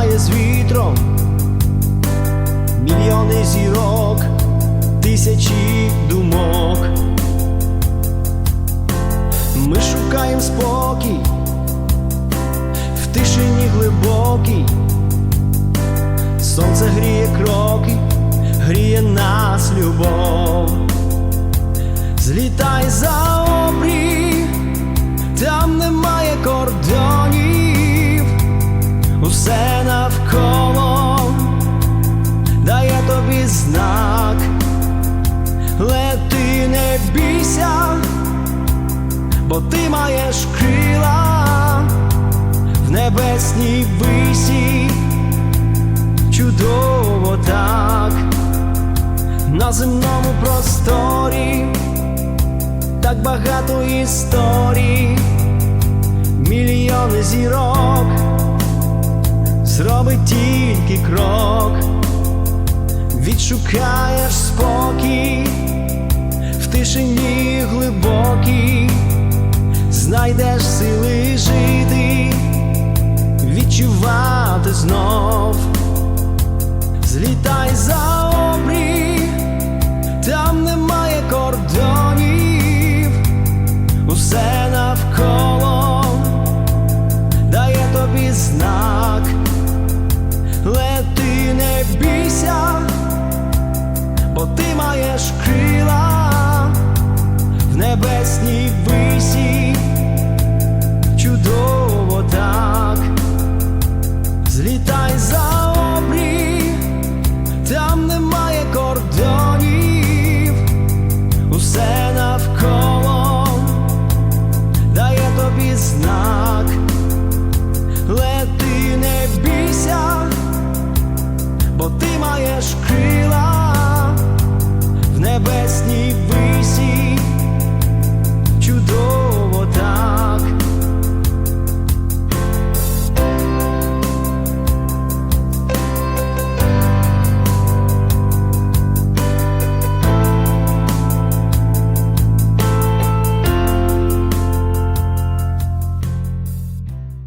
немає з вітром, мільйони зірок, тисячі думок. Ми шукаємо спокій в тишині глибокій. Сонце гріє кроки, гріє нас любов. Злітай за усе навколо дає тобі знак, лети, не бійся, бо ти маєш крила в небесній висі. Чудово так. На земному просторі, так багато історій, мільйони зірок, зроби тільки крок, відшукаєш спокій в тишині глибокій, знайдеш сили жити, відчувати знов. Злітай за обрій, бо ти маєш крила в небесній висі, чудово так, злітай за обрі, там немає кордонів, усе навколо дає тобі знак, лети не бійся, бо ти маєш крила небесні ви.